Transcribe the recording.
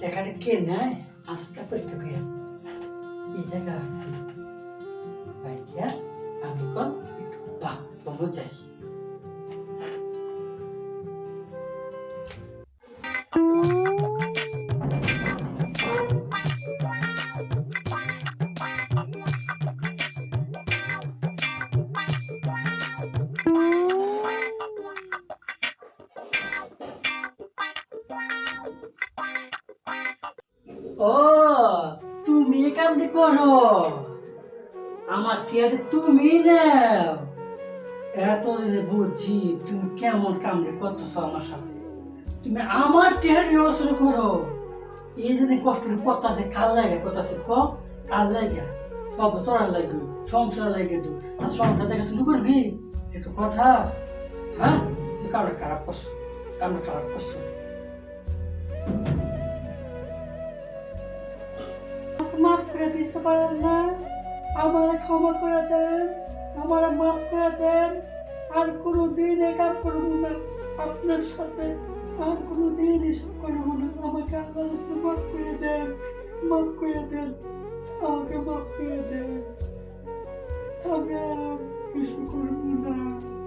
টাকাটা কে নেয়? আজকা পরীক্ষা করিল এই জায়গা রাখছি। ভাইয়া আমি কোন? একটু বাথরুমও যাই। ও, তুমি এই কামটি করো আমার টিয়াতে তুমি নাও। এতদিনে বুঝছি তুমি কেমন কামড়ে করতেছো আমার সাথে। তুমি আমার টিয়াটি অবসর করো। এই জন্য কষ্ট করতেছে কাল লাগে করতেছে ক? কাল লাগে, সব তোরার লাগে, সংসার লাগে দু। আর সংসার দেখা শুরু করবি? একটু কথা। হ্যাঁ? তুই কামড়ে খারাপ করছ, কামড়ে খারাপ করছ। আমাকে মাফ করে দিতে পারেন না। আমার ক্ষমা করে দেন, আমার মাফ করে দেন। আর কোনো দিন এ কাজ করব না। আপনার সাথে আর কোনো দিন এসব করব না। আমাকে আল্লাহ রাস্তায় মাফ করে দেন, মাফ করে দেন। আমাকে মাফ করে দেন। আমি আর কিছু করব না।